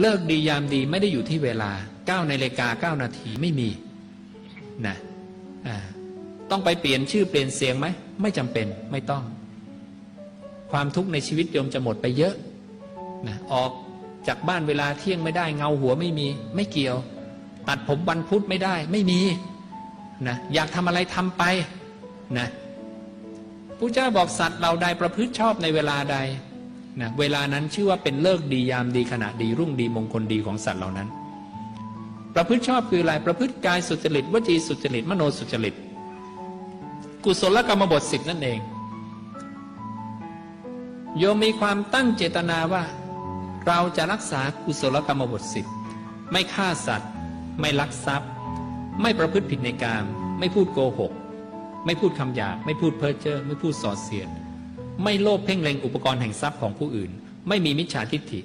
เลิกดียามดีไม่ได้อยู่ที่เวลา9นาฬิกา9นาทีไม่มีนะต้องไปเปลี่ยนชื่อเปลี่ยนเสียงไหม ไม่จำเป็นไม่ต้อง ความทุกข์ในชีวิตโยมจะหมดไปเยอะนะออกจากบ้านเวลาเที่ยงไม่ได้ เงาหัวไม่มีไม่เกี่ยว ตัดผมวันพุธไม่ได้ไม่มีนะอยากทำอะไรทำไปนะพระเจ้าบอกสัตว์เราใดประพฤติชอบในเวลาใด นะเวลานั้นชื่อว่าเป็นเลิกดียามดีขณะดีรุ่งดีมงคลดีของสัตว์เหล่านั้น ประพฤติชอบคืออะไรประพฤติกายสุจริตวจีสุจริตมโนสุจริต กุศลกรรมบทสิบนั่นเอง โยมมีความตั้งเจตนาว่า เราจะรักษากุศลกรรมบทสิบไม่ฆ่าสัตว์ ไม่ลักทรัพย์ ไม่ประพฤติผิดในกามไม่พูดโกหก ไม่พูดคำหยาบไม่พูดเพ้อเจ้อไม่พูดส่อเสียด ไม่โลภเพ่งเล็งอุปกรณ์แห่งทรัพย์ของผู้อื่น ไม่มีมิจฉาทิฏฐิ